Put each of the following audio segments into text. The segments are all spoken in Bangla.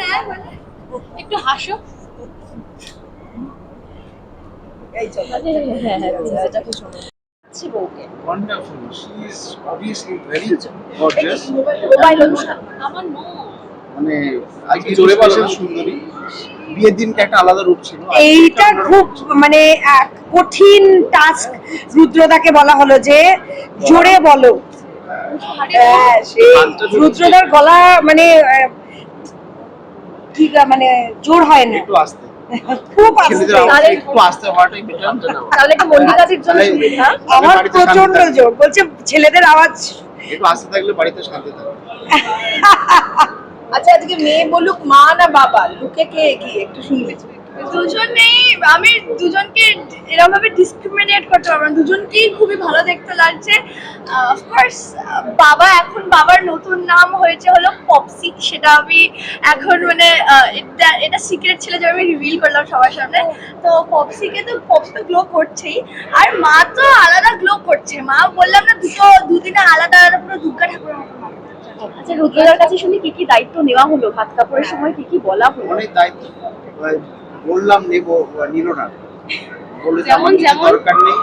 হ্যাঁ। একটু হাসো। এই হ্যাঁ হ্যাঁ Wonderful. She is obviously very gorgeous. No মানে আজকে জোরে বলো সুন্দরী। বিয়ের দিনকে একটা আলাদা রূপ ছিল। এইটা খুব মানে এক কঠিন টাস্ক রুদ্রদাকে বলা হলো যে জোরে বলো। হ্যাঁ, সেই রুদ্রদার গলা মানে ঠিক মানে জোর হয় না। একটু আসতে। খুব ছেলেদের আস্তে। আওয়াজ একটু আসতে হওয়াটাই বেটার তাহলে কি মল্লিকাজির জন্য সুবিধা? আমার প্রচণ্ড জোর বলছে ছেলেদের আওয়াজ। একটু আসতে থাকলে বাড়িতে শান্তি থাকবে। আচ্ছা আজকে মেয়ে বলুক মা না বাবা লুকে কে এগিয়ে? একটু শুনবে দুজনেই আমি দুজনকে এরকম ভাবে ডিসক্রিমিনেট করতে পারব না। দুজনকেই খুবই ভালো দেখতে লাগছে। অফকোর্স বাবা এখন বাবার নতুন নাম হয়েছে হলো পপসি। সেটা আমি এখন মানে এটা এটা সিক্রেট ছিল যে আমি রিভিল করলাম সবার সামনে। তো পপসিকে তো পপস তো গ্লো করছেই। আর মা তো আলাদা গ্লো করছে। মা বললাম না দুটো দুদিনে আলাদা আলাদা পুরো দুর্গা ঠাকুরের মতো আচ্ছা রুদ্রদার কাছে শুনি কি কি দায়িত্ব নেওয়া হলো? ভাত কাপড়ের সময় কি কি বলা হলো? অনেক দায়িত্ব বললাম নেব নিল না। বলল যে আমার কিছু দরকার নেই।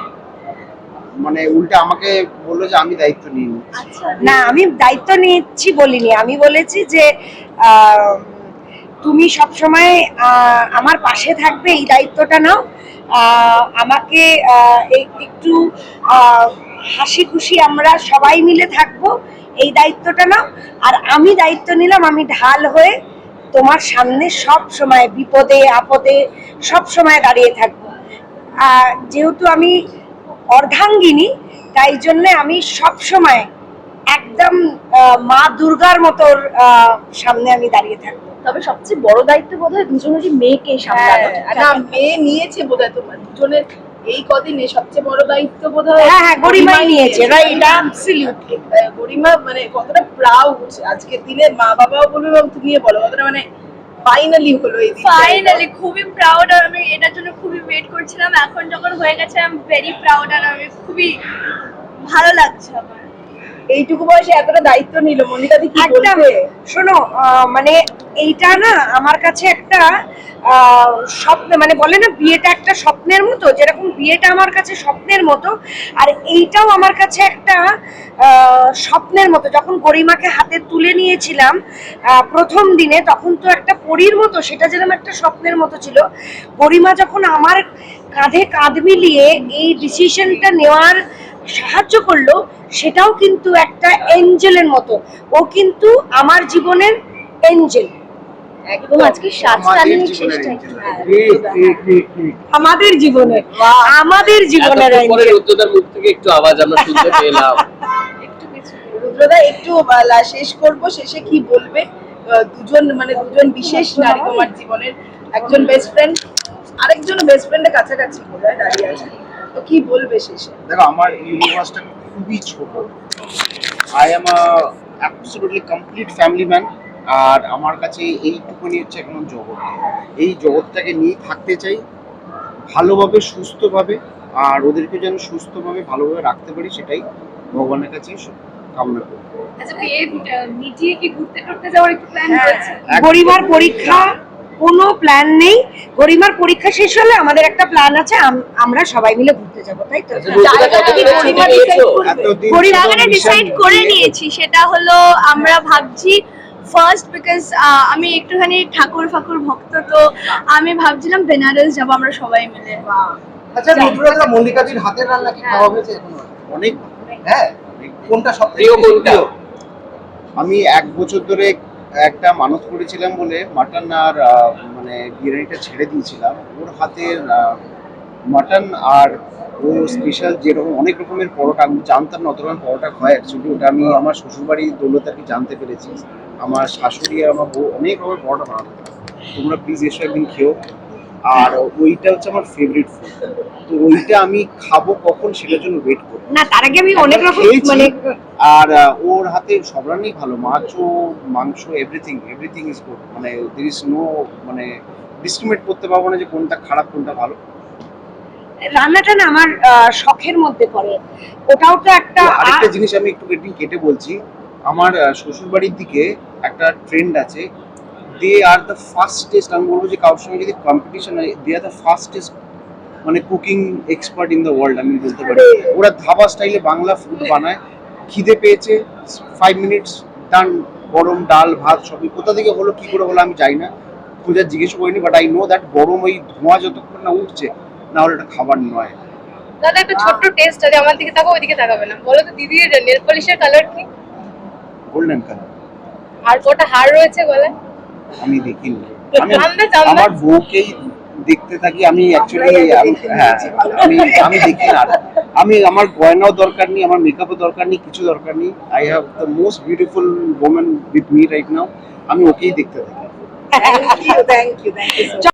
মানে উল্টে আমাকে বলল যে আমি দায়িত্ব নিয়ে আচ্ছা না আমি দায়িত্ব নিচ্ছি বলিনি। আমি বলেছি যে তুমি সবসময় আমার পাশে থাকবে এই দায়িত্বটা নাও। আহ, আমাকে একটু আহ, হাসি খুশি আমরা সবাই মিলে থাকব এই দায়িত্বটা নাও। আর আমি দায়িত্ব নিলাম আমি ঢাল হয়ে তোমার সামনে সব সময় বিপদে আপদে সব সময় দাঁড়িয়ে থাকব। যেহেতু আমি অর্ধাঙ্গিনী তাই জন্য আমি সব সময় একদম মা দুর্গার মতো সামনে আমি দাঁড়িয়ে থাকব। তবে সবচেয়ে বড় দায়িত্ব বোধহয় দুজনেরই মেয়েকে সামলানো। হ্যাঁ, মেয়ে নিয়েছে বোধহয় তোমার। দুজনের এই কদিনে সবচেয়ে বড় দায়িত্ব বোধহয় হ্যাঁ হ্যাঁ গরিমাই নিয়েছে নিয়েছে। রাইট অ্যাবসলিউটলি গরিমা মানে কতটা প্রাউড আজকের দিনে মা বাবাও বলবে এবং তুমিও বলো কতটা মানে ফাইনালি হলো এই ফাইনালি খুবই প্রাউড আর আমি এটার জন্য খুবই ওয়েট করছিলাম। এখন যখন হয়ে গেছে আই এম ভেরি প্রাউড আর আমি খুবই ভালো লাগছে আমার। এইটুকু বয়সে এতটা দায়িত্ব নিল? মনিকাদি কি একদম। শোনো মানে এইটা না আমার কাছে একটা স্বপ্ন মানে বলে না বিয়েটা একটা স্বপ্নের মতো যেরকম বিয়েটা আমার কাছে স্বপ্নের মতো আর এইটাও আমার কাছে একটা স্বপ্নের মতো। যখন গরিমাকে হাতে তুলে নিয়েছিলাম আহ, প্রথম দিনে তখন তো একটা পরীর মতো সেটা যেরকম একটা স্বপ্নের মতো ছিল। গরিমা যখন আমার কাঁধে কাঁধ মিলিয়ে এই ডিসিশনটা নেওয়ার সাহায্য করল সেটাও কিন্তু একটা এঞ্জেলের মতো। ও কিন্তু আমার জীবনের এঞ্জেল। একদম আজকে আমাদের। আমাদের জীবনের রুদ্রদার মুখ থেকে একটু আওয়াজ আমরা শুনতে পেলাম। রুদ্রদা একটু শেষ করব। শেষে কি বলবে? দুজন মানে দুজন বিশেষ নারী তোমার জীবনের একজন বেস্ট ফ্রেন্ড আরেকজন বেস্ট ফ্রেন্ডের কাছাকাছি দাঁড়িয়ে আছে। তো কি বলবে শেষে? দেখো আমার ইউনিভার্সটা খুবই ছোট। I am absolutely complete family man আর আমার কাছে এইটুকুনি হচ্ছে এখন জগৎ। এই জগৎটাকে নিয়ে থাকতে চাই ভালোভাবে সুস্থভাবে আর ওদেরকে যেন সুস্থভাবে ভালোভাবে রাখতে পারি সেটাই ভগবানের কাছে কামনা করি। আচ্ছা বিয়ে মিটিয়ে কি ঘুরতে টুরতে যাওয়ার একটু প্ল্যান একদম। গরিমার পরীক্ষা কোনো প্ল্যান নেই। গরিমার পরীক্ষা শেষ হলে আমাদের একটা প্ল্যান আছে আমরা সবাই মিলে ঘুরতে যাব তাই তো? আচ্ছা, জায়গাটা কি কতদিনের গরিমা ছুটি decide পেয়েছ? করবে? এতদিন জায়গাটা শুধু ডিসাইড করে নিয়েছি সেটা হলো আমরা ভাবছি ফার্স্ট বিকজ আমি একটুখানি ঠাকুর ফাকুর ভক্ত তো আমি ভাবছিলাম বেনারস যাব আমরা সবাই মিলে। আচ্ছা রুদ্রদা মল্লিকাজির হাতের রান্না কি খাওয়া হয়েছে এখনও? অনেক। হ্যাঁ কোনটা সব প্রিয় কোনটা? আমি এক বছর ধরে একটা মানত করেছিলাম বলে মাটন আর মানে বিরিয়ানিটা ছেড়ে দিয়েছিলাম। ওর হাতের মাটন আর ও স্পেশাল যেরকম অনেক রকমের পরোটা আমি জানতাম না অত রকম পরোটা হয় অ্যাকচুয়ালি ওটা আমি আমার শ্বশুরবাড়ির দৌলত আর কি জানতে পেরেছি। আমার শাশুড়ি আর আমার বউ অনেক রকমের পরোটা বানাতে তোমরা প্লিজ এসে একদিন খেও আর ওইটা হচ্ছে আমার ফেভারিট ফুড তো ওইটা আমি খাব কখন সেটার জন্য ওয়েট করব। না তার আগে আমি অনেক রকম মানে আর ওর হাতে সব রান্নাই ভালো মাছও মাংস এভরিথিং এভরিথিং ইজ গুড মানে দের ইজ নো মানে ডিসক্রিমিনেট করতে পারব না যে কোনটা খারাপ কোনটা ভালো। রান্নাটা না আমার শখের মধ্যে পড়ে। ওটাও তো একটা আরেকটা জিনিস আমি একটু কেটে কেটে বলছি। আমার শ্বশুর বাড়ির দিকে একটা ট্রেন্ড আছে। দে আর দ্য ফাস্টেস্ট আমি বলব যে কারোর সঙ্গে যদি কম্পিটিশন হয় দে আর দ্য ফাস্টেস্ট মানে cooking expert in the world আমি বলতে পারি। ওরা ধাবা স্টাইলে বাংলা ফুড বানায়। খিদে পেয়েছে ফাইভ মিনিটস ডান গরম ডাল ভাত সবই। কোথা থেকে হলো কি করে হলো আমি জানি না। খোঁজার জিজ্ঞেস করিনি বাট আই নো দ্যাট গরম ওই ধোঁয়া যতক্ষণ না উঠছে না হলে এটা খাবার নয়। দাদা একটা ছোট্ট টেস্ট আছে আমার দিকে তাকাও ওইদিকে তাকাবে না। বলো তো দিদির নেল পলিশের কালার কি? গোল্ডেন কালার আর কটা হার রয়েছে গলায়? আমি দেখিনি। আমার বউকেই দেখতে থাকি আমি অ্যাকচুয়ালি হ্যাঁ আমি আমি দেখি না। আমি আমার গয়নাও দরকার নেই আমার মেকআপও দরকার নেই কিছু দরকার নেই। I have the most beautiful women with me right now আমি ওকেই দেখতে থাকি। Thank you thank you thank you